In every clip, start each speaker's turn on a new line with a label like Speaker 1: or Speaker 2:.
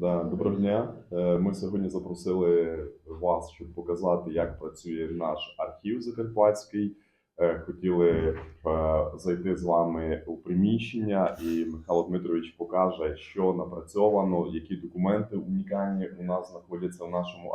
Speaker 1: Да, доброго дня. Е, Ми сьогодні запросили вас, щоб показати, як працює наш архів Закарпатський. Е, Хотіли е, зайти з вами у приміщення, і Михайло Дмитрович покаже, що напрацьовано, які документи унікальні у нас знаходяться в нашому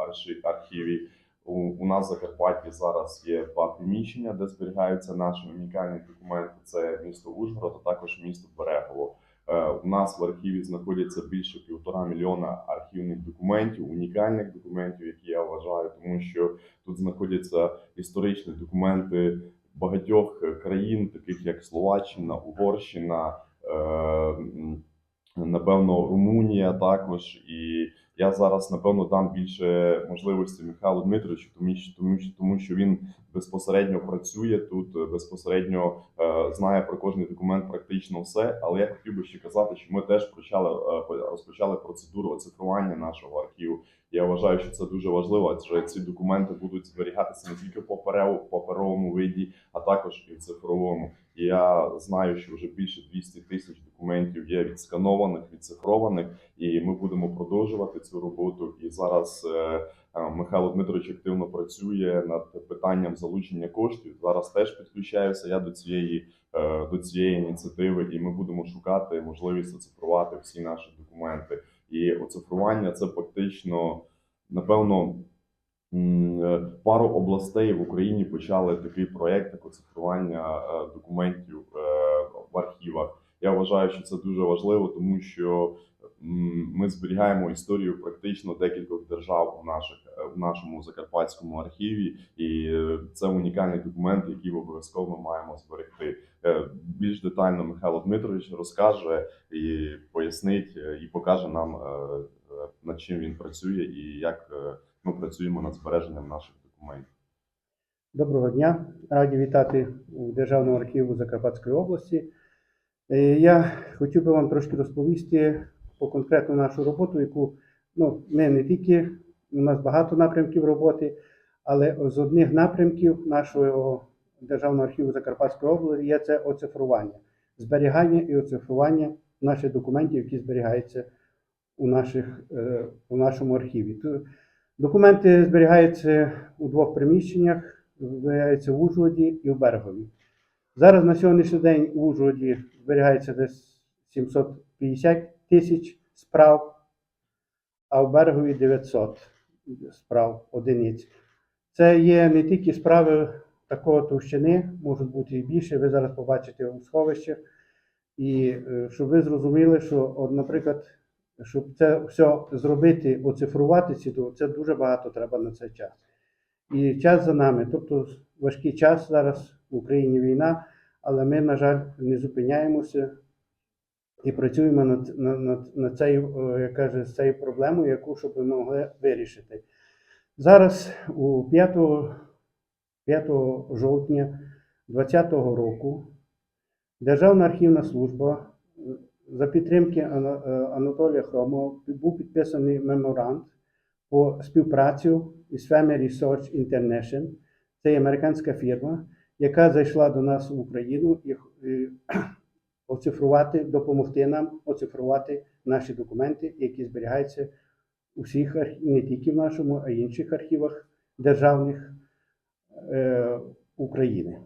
Speaker 1: архіві. У, у нас в Закарпатті зараз є два приміщення, де зберігаються наші унікальні документи. Це місто Ужгород, а також місто Берегово. Е, У нас в архіві знаходяться більше півтора мільйона архівних документів, унікальних документів, які я вважаю, тому що тут знаходяться історичні документи багатьох е, країн, таких як Словаччина, Угорщина, е, напевно, Румунія також. І я зараз напевно дам більше можливості Михайлу Дмитровичу, тому що тому тому що він безпосередньо працює тут, безпосередньо е, знає про кожний документ практично все. Але я хотів би ще казати, що ми теж почали е, по- розпочали процедуру оцифрування нашого архіву. Я вважаю, що це дуже важливо, адже ці документи будуть зберігатися не тільки в паперовому виді, а також і в цифровому. І я знаю, що вже більше 200 тисяч документів є відсканованих, відцифрованих, і ми будемо продовжувати цю роботу. І зараз е, е, Михайло Дмитрович активно працює над питанням залучення коштів. Зараз теж підключаюся я до цієї е, до цієї ініціативи, і ми будемо шукати можливість оцифрувати всі наші документи. І оцифрування це фактично, напевно, пару областей в Україні почали такий проект, як оцифрування документів в архівах. Я вважаю, що це дуже важливо, тому що ми зберігаємо історію практично декількох держав у наших е, в нашому закарпатському архіві, і е, це унікальний документ, який обов'язково ми маємо зберегти. Е, Більш детально Михайло Дмитрович розкаже і пояснить е, і покаже нам, е, е, над чим він працює і як е, ми працюємо над збереженням наших документів.
Speaker 2: Доброго дня. Раді вітати у Державному архіву Закарпатської області. Е, Я хотів би вам трошки розповісти по конкретну нашу роботу, яку ну, ми не тільки, у нас багато напрямків роботи, але з одних напрямків нашого Державного архіву Закарпатської області є це оцифрування, зберігання і оцифрування наших документів, які зберігаються у, наших, е, у нашому архіві. Документи зберігаються у двох приміщеннях, зберігаються в Ужгороді і в Берегові. Зараз на сьогоднішній день у Ужгороді зберігається десь 750 тисяч справ, а в Берегові 900 справ одиниць. Це є не тільки справи такого товщини, можуть бути і більше. Ви зараз побачите у сховищах. І е, щоб ви зрозуміли, що, от, наприклад, щоб це все зробити, оцифрувати ці, то це дуже багато треба на це час. І час за нами. Тобто важкий час зараз в Україні війна, але ми, на жаль, не зупиняємося і працюємо над, над, над, над цією, е, як каже, цією проблемою, яку щоб ми могли вирішити. Зараз у 5, 5 жовтня 2020 року Державна архівна служба е, за підтримки е, Анатолія Хромова був підписаний меморанд по співпрацю із Family Research International. Це є американська фірма, яка зайшла до нас в Україну і оцифрувати, допомогти нам оцифрувати наші документи, які зберігаються у всіх не тільки в нашому, а й інших архівах державних е, України.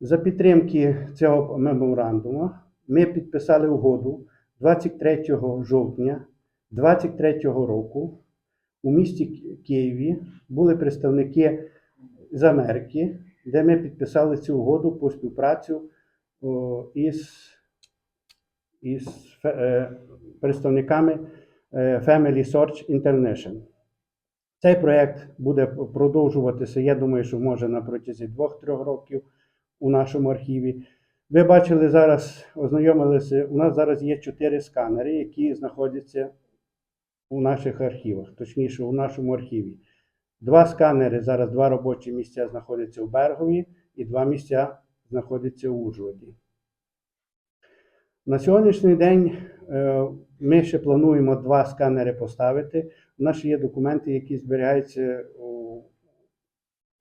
Speaker 2: За підтримки цього меморандуму ми підписали угоду 23 жовтня 2023 року. У місті Києві були представники з Америки, де ми підписали цю угоду по співпрацю із, із е, представниками е, Family Search International. Цей проєкт буде продовжуватися, я думаю, що може на протязі 2-3 років у нашому архіві. Ви бачили зараз, ознайомилися, у нас зараз є чотири сканери, які знаходяться у наших архівах, точніше, у нашому архіві. Два сканери, зараз два робочі місця знаходяться в Бергові і два місця знаходяться в Ужгороді. На сьогоднішній день е, ми ще плануємо два сканери поставити. У нас є документи, які зберігаються у,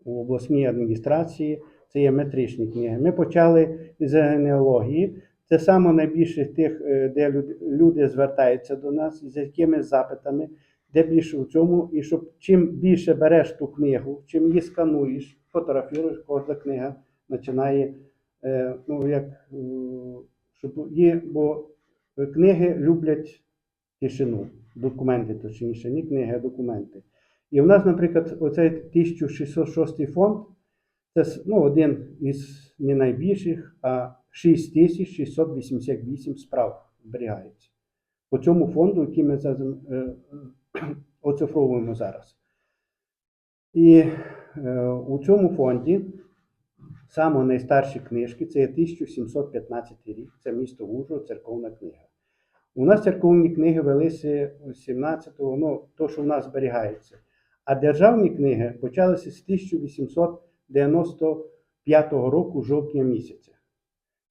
Speaker 2: обласній адміністрації. Це є метричні книги. Ми почали з генеалогії. Це саме найбільше тих, е, де люди звертаються до нас з якими запитами, де більше в цьому, і щоб чим більше береш ту книгу, чим її скануєш, фотографіруєш, кожна книга починає, е, ну як е, щоб є, бо книги люблять тишину, документи, точніше, не книги, а документи. І в нас, наприклад, оцей 1606 фонд, це ну, один із не найбільших, а 6688 справ зберігається. По цьому фонду, який ми е, оцифровуємо зараз. І у цьому фонді саме найстарші книжки це є 1715 рік, це місто Ужгород, церковна книга. У нас церковні книги велися 17-го, ну, то, що в нас зберігається. А державні книги почалися з 1895 року, жовтня місяця.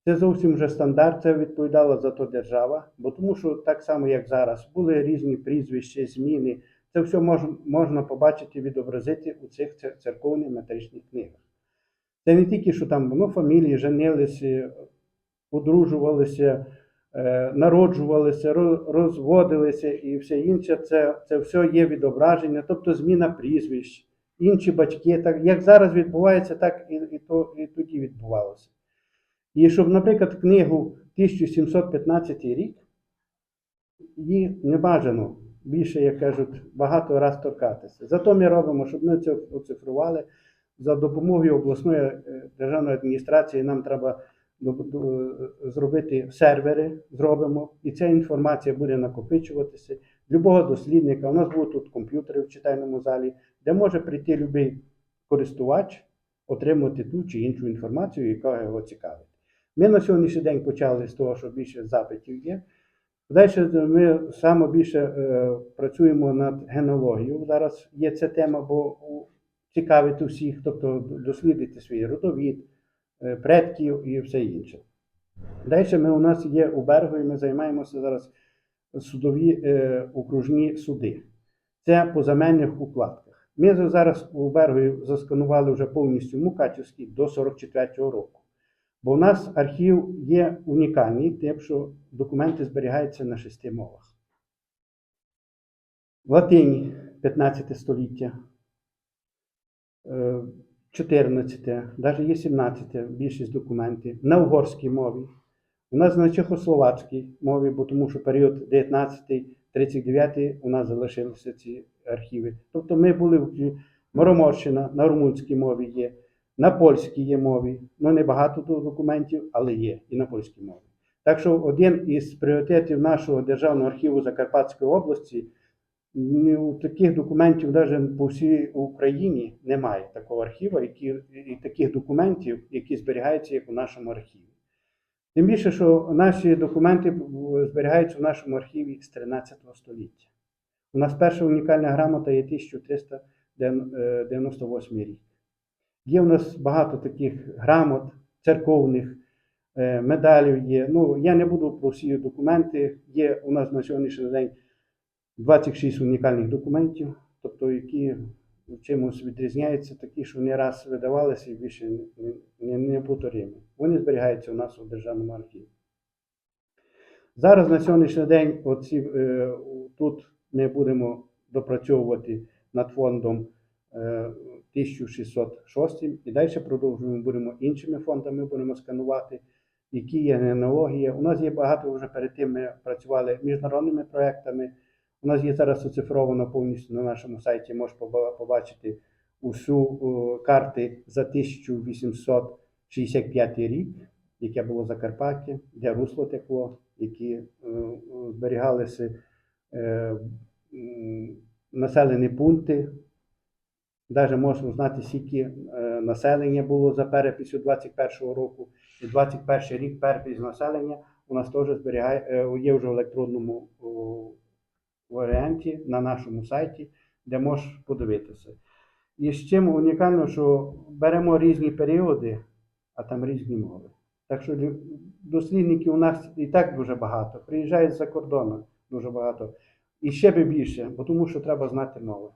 Speaker 2: Це зовсім вже стандарт, це відповідала за то держава, бо тому що так само, як зараз, були різні прізвища, зміни. Це все мож, можна побачити, відобразити у цих церковних метричних книгах. Це не тільки, що там ну, фамілії женилися, одружувалися, е, народжувалися, розводилися і все інше. Це, це все є відображення, тобто зміна прізвищ, інші батьки. Так, як зараз відбувається, так і, і, то, і тоді відбувалося. І щоб, наприклад, книгу 1715 рік, її не бажано більше, як кажуть, багато раз торкатися. Зато ми робимо, щоб ми це оцифрували. За допомогою обласної е, державної адміністрації нам треба зробити сервери, зробимо, і ця інформація буде накопичуватися. Любого дослідника. У нас будуть тут комп'ютери в читальному залі, де може прийти будь-який користувач, отримати ту чи іншу інформацію, яка його цікавить. Ми на сьогоднішній день почали з того, що більше запитів є. Далі ми саме більше е, працюємо над генеалогією. Зараз є ця тема, бо цікавить усіх, тобто дослідити свій родовід, е, предків і все інше. Далі ми у нас є у Бергові, ми займаємося зараз судові е, окружні суди. Це по земельних укладках. Ми зараз у Бергові засканували вже повністю Мукачівський до 44-го року. Бо у нас архів є унікальний, тим, що документи зберігаються на шести мовах. В латині 15 століття, 14, навіть є 17 більшість документів, на угорській мові. У нас на чехословацькій мові, бо тому що період 19-39 у нас залишилися ці архіви. Тобто ми були в Мороморщина на румунській мові є, на польській є мові. Ну не багато документів, але є і на польській мові. Так що один із пріоритетів нашого державного архіву Закарпатської області ні у таких документів навіть по всій Україні немає такого архіву, які, і таких документів, які зберігаються як у нашому архіві. Тим більше, що наші документи зберігаються в нашому архіві з 13 століття. У нас перша унікальна грамота є 1398 рік. Є у нас багато таких грамот, церковних, е, медалів є. Ну, я не буду про всі документи. Є у нас на сьогоднішній день 26 унікальних документів, тобто які чимось відрізняються, такі, що не раз видавалися і більше не, не, не повторимо. Вони зберігаються у нас у Державному архіві. Зараз на сьогоднішній день оці, е, тут ми будемо допрацьовувати над фондом е, 1606 і далі продовжуємо будемо іншими фондами будемо сканувати, які є генеалогія. У нас є багато вже перед тим ми працювали міжнародними проектами. У нас є зараз оцифровано повністю на нашому сайті, можеш побачити усю карти за 1865 рік, яке було Закарпаття, де русло текло, які е, е, зберігалися е, населені пункти. Навіть можна знати, скільки е, населення було за перепис у 21 року. І 21 рік перепис населення у нас теж зберігає, е, є вже в електронному варіанті на нашому сайті, де можеш подивитися. І з чим унікально, що беремо різні періоди, а там різні мови. Так що дослідників у нас і так дуже багато. Приїжджають з-за кордону дуже багато. І ще би більше, бо тому що треба знати мови.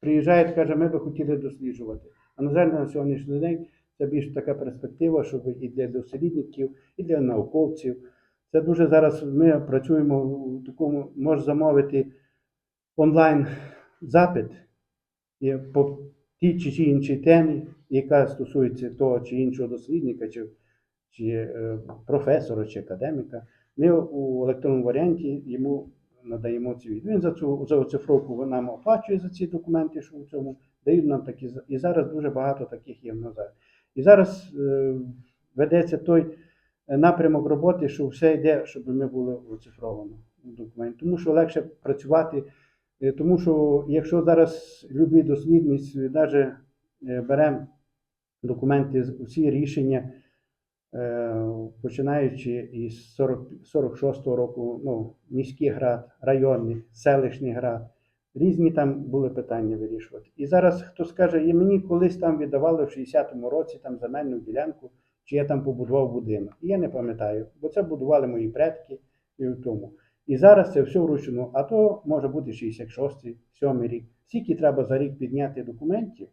Speaker 2: Приїжджають, каже, ми би хотіли досліджувати. А на жаль, на сьогоднішній день Це більш така перспектива, щоб і для дослідників, і для науковців. Це дуже зараз ми працюємо у такому, можеш замовити онлайн запит по тій чи іншій темі, яка стосується того чи іншого дослідника, чи, чи е, професора, чи академіка. Ми у електронному варіанті йому надаємо цю відповідь. Він за цю за оцифровку нам оплачує за ці документи, що в цьому дають нам такі. І зараз дуже багато таких є в нас. І зараз е, ведеться той напрямок роботи, що все йде, щоб ми були оцифровано у документі. Тому що легше працювати. Е, Тому що якщо зараз любий дослідник, навіть беремо документи, усі рішення, е, починаючи із 46-го року, ну, міських рад, районних, селищних рад, різні там були питання вирішувати. І зараз хто скаже, і мені колись там віддавали в 60-му році там земельну ділянку, чи я там побудував будинок. І я не пам'ятаю, бо це будували мої предки і в тому. І зараз це все вручну, а то може бути 66-й, 7-й рік. Скільки треба за рік підняти документів,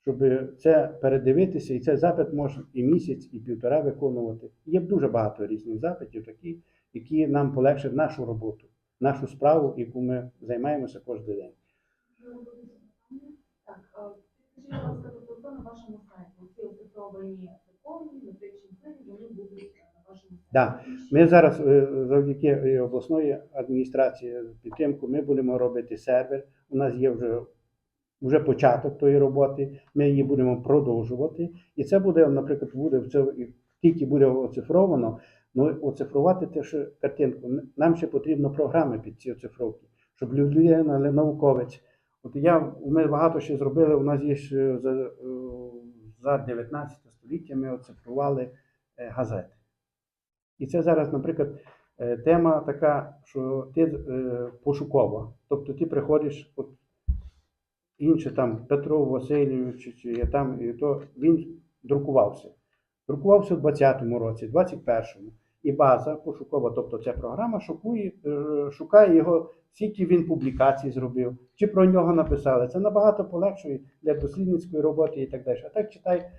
Speaker 2: щоб це передивитися, і цей запит може і місяць, і півтора виконувати. Є дуже багато різних запитів, такі, які нам полегшать нашу роботу, нашу справу, яку ми займаємося кожен день.
Speaker 3: Так, а підкажіть, будь ласка, тобто на вашому сайті ці оцифровані вашому.
Speaker 2: Да. Ми зараз е, завдяки е, обласної адміністрації підтримку ми будемо робити сервер. У нас є вже, вже початок тої роботи. Ми її будемо продовжувати. І це буде, наприклад, буде це тільки буде оцифровано. Ну оцифрувати те, що картинку. Нам ще потрібно програми під ці оцифровки, щоб людина, науковець. От я ми багато ще зробили. У нас є ще за, е, 19 століття. Ми оцифрували е, газети. І це зараз, наприклад, е, тема така, що ти е, пошукова. Тобто ти приходиш, от інше там Петро Васильович, чи, я там, і то він друкувався. Друкувався в 20-му році, 21-му. І база пошукова, тобто ця програма шукує, е, шукає його, скільки він публікацій зробив, чи про нього написали. Це набагато полегшує для дослідницької роботи і так далі. А так читай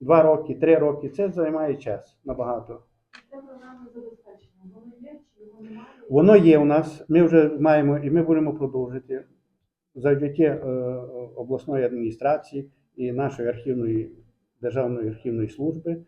Speaker 2: два роки, три роки, це займає час набагато.
Speaker 3: Це програмне забезпечення. Воно є чи його немає?
Speaker 2: Воно є у нас. Ми вже маємо і ми будемо продовжити завдяки е, обласної адміністрації і нашої архівної державної архівної служби.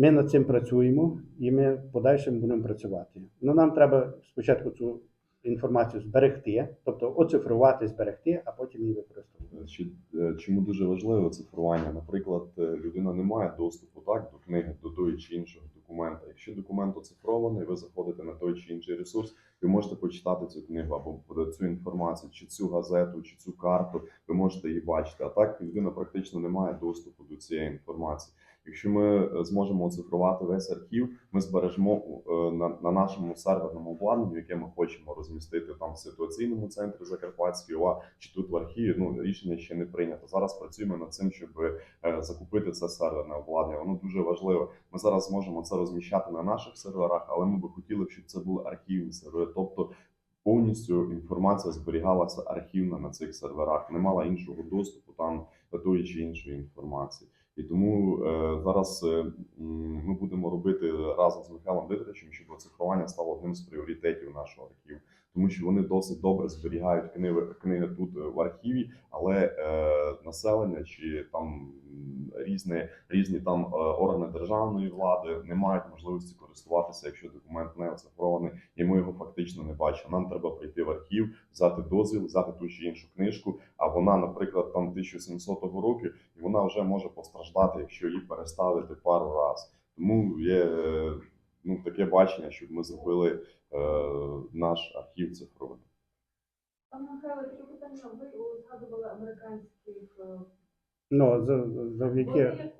Speaker 2: Ми над цим працюємо і ми в подальшому будемо працювати. Ну нам треба спочатку цю інформацію зберегти, тобто оцифрувати, зберегти, а потім її використовувати.
Speaker 1: Е, Чому дуже важливе цифрування? Наприклад, е, людина не має доступу так до книги, до того чи іншого документа. Якщо документ оцифрований, ви заходите на той чи інший ресурс, ви можете почитати цю книгу або цю інформацію, чи цю газету, чи цю карту. Ви можете її бачити. А так людина практично не має доступу до цієї інформації. Якщо ми е, зможемо оцифрувати весь архів, ми збережемо е, на, на нашому серверному обладнанні, яке ми хочемо розмістити там в ситуаційному центрі Закарпатської ОА, чи тут в архіві. Ну рішення ще не прийнято. Зараз працюємо над цим, щоб е, закупити це серверне обладнання. Воно дуже важливе. Ми зараз зможемо це розміщати на наших серверах, але ми би хотіли, щоб це були архівні сервери, тобто. Повністю інформація зберігалася архівна на цих серверах, не мала іншого доступу там до тої чи іншої інформації. І тому е, зараз е, ми будемо робити разом з Михайлом Дмитровичем, щоб оцифрування стало одним з пріоритетів нашого архіву, тому що вони досить добре зберігають книги, книги тут е, в архіві, але е, населення чи там різні, різні там е, органи державної влади не мають можливості користуватися, якщо документ не оцифрований, і ми його фактично не бачимо. Нам треба прийти в архів, взяти дозвіл, взяти ту чи іншу книжку. А вона, наприклад, там 1700 року, і вона вже може постраждати, якщо її переставити пару разів. Тому є е, ну, таке бачення, щоб ми зробили е, наш архів цифровим.
Speaker 3: Пане Михайло, таке питання. Ви згадували американських. е,
Speaker 2: Ну, завдяки.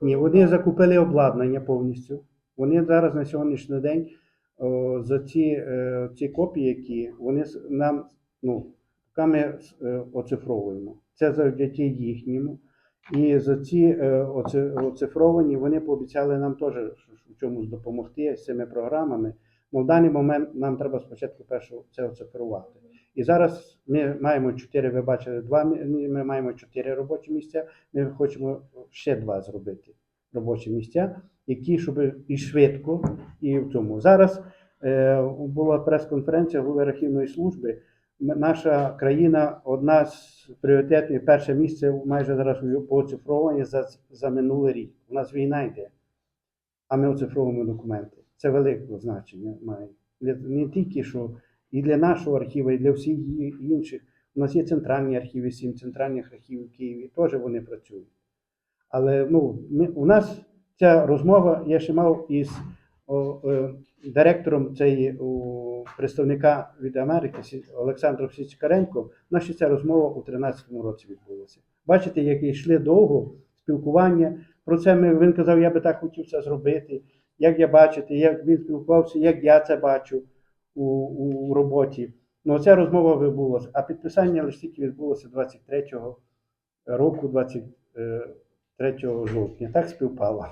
Speaker 2: Ні, вони закупили обладнання повністю. Вони зараз на сьогоднішній день о, за ці, е, ці копії, які вони нам, ну, ми е, оцифровуємо. Це завдяки їхньому. І за ці е, оце- оцифровані вони пообіцяли нам теж в чомусь допомогти з цими програмами. Ну, в даний момент нам треба спочатку перше це оцифрувати. І зараз ми маємо чотири, ви бачили, два ми маємо чотири робочі місця. Ми хочемо ще два зробити робочі місця, які щоб і швидко, і в цьому. Зараз е, була прес-конференція голови архівної служби. Наша країна одна з пріоритетних, перше місце майже зараз по оцифрованні за, за минулий рік. У нас війна йде, а ми оцифровуємо документи. Це велике значення має. Не тільки що і для нашого архіву, і для всіх інших. У нас є центральні архіви, сім центральних архівів в Києві, теж вони працюють. Але ну, ми, у нас ця розмова, я ще мав із о, е, директором цієї о, представника від Америки Олександром Січкаренко. Ще ця розмова у 2013 році відбулася. Бачите, як йшли довго спілкування. Про це ми, він казав, я би так хотів це зробити. Як я бачите, як він спілкувався, як я це бачу у, у роботі. Ну, ця розмова відбулася, а підписання лише тільки відбулося 23 року, 23 жовтня. Так співпало.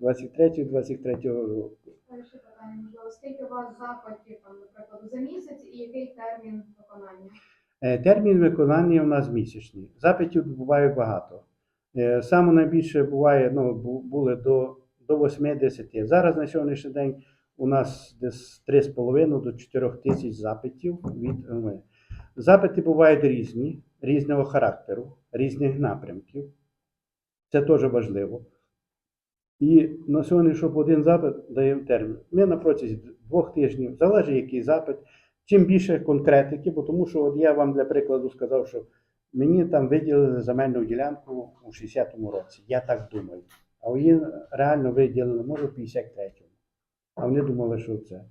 Speaker 2: 23-23 року.
Speaker 4: Перше питання, можливо, скільки у вас запитів, там, наприклад, за місяць і який термін виконання?
Speaker 2: Е, Термін виконання у нас місячний. Запитів буває багато. Е, Саме найбільше буває, ну, були до, до 8-10. Зараз на сьогоднішній день у нас десь 3,5 до 4 тисяч запитів від МВ. Запити бувають різні, різного характеру, різних напрямків. Це теж важливо. І на сьогодні, щоб один запит даємо термін. Ми на протязі двох тижнів, залежить який запит, чим більше конкретики, бо тому що от я вам для прикладу сказав, що мені там виділили земельну ділянку у 60-му році. Я так думаю. А їм реально виділили, може, в 53-му. А вони думали, що це.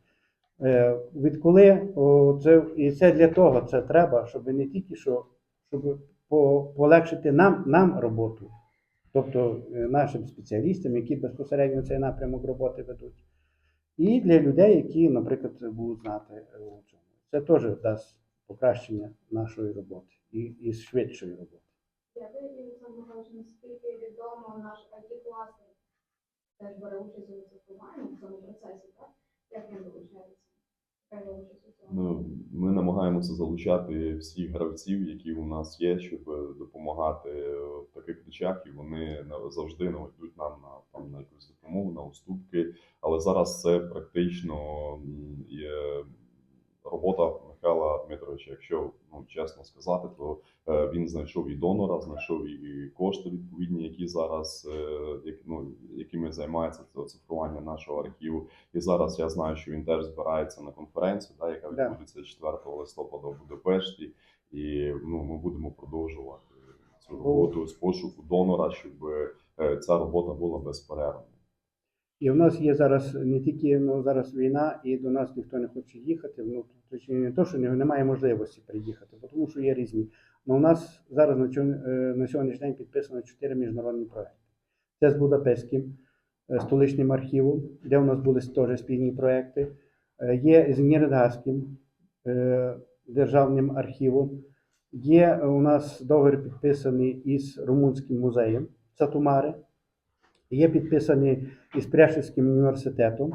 Speaker 2: Е, відколи о, це, і це для того це треба, щоб не тільки що, щоб по, полегшити нам, нам роботу, тобто е, нашим спеціалістам, які безпосередньо цей напрямок роботи ведуть, і для людей, які, наприклад, будуть знати е, у цьому. Це теж дасть покращення нашої роботи і, і швидшої роботи.
Speaker 4: Дякую, і наскільки відомо, наш IT-кластер теж бере участь у цифруванні в цьому процесі, так? Як він долучається?
Speaker 1: Ну, ми намагаємося залучати всіх гравців, які у нас є, щоб допомагати в таких речах, і вони завжди ну, нам на там на якусь допомогу, на уступки. Але зараз це практично є робота Михайла Дмитровича. Якщо ну чесно сказати, то е, він знайшов і донора, знайшов і кошти відповідні, які зараз е, як, ну, якими займається це оцифрування нашого архіву. І зараз я знаю, що він теж збирається на конференцію, да, яка відбудеться 4 листопада в Будапешті. І ну, ми будемо продовжувати цю роботу з пошуку донора, щоб е, ця робота була безперервною.
Speaker 2: І в нас є зараз не тільки ну, зараз війна, і до нас ніхто не хоче їхати. Ну, точніше, не то, що немає можливості приїхати, тому що є різні. Але у нас зараз на, е, сьогоднішній день підписано чотири міжнародні проекти. Це з Будапештським е, столичним архівом, де у нас були теж спільні проекти. Е, Є з Нірдгаським державним архівом. Є у нас договір підписаний із Румунським музеєм Сатумари. Є підписані із Пряшівським університетом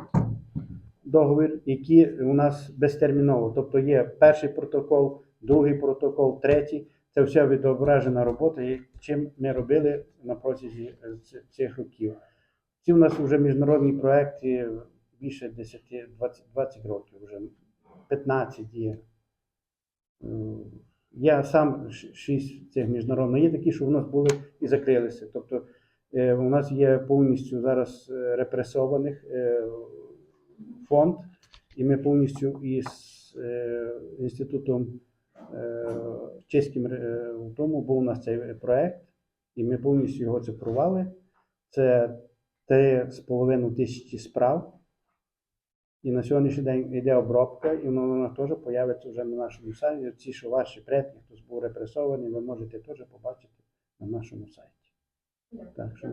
Speaker 2: договір, який у нас безтерміново. Тобто є перший протокол, другий протокол, третій. Це вся відображена робота, чим ми робили на протязі е, цих років. Ці у нас вже міжнародні проекти більше 10, 20, 20 років, вже 15 є. Е, Я сам шість цих міжнародних. Є такі, що у нас були і закрилися. Тобто е, у нас є повністю зараз репресованих фонд, і ми повністю із інститутом чеським е, в тому був у нас цей проект, і ми повністю його цифрували. Це 3,5 тисячі справ. І на сьогоднішній день йде обробка, і вона теж появиться вже на нашому сайті. Ці, що ваші предки, хтось був репресований, ви можете теж побачити на нашому сайті. Так що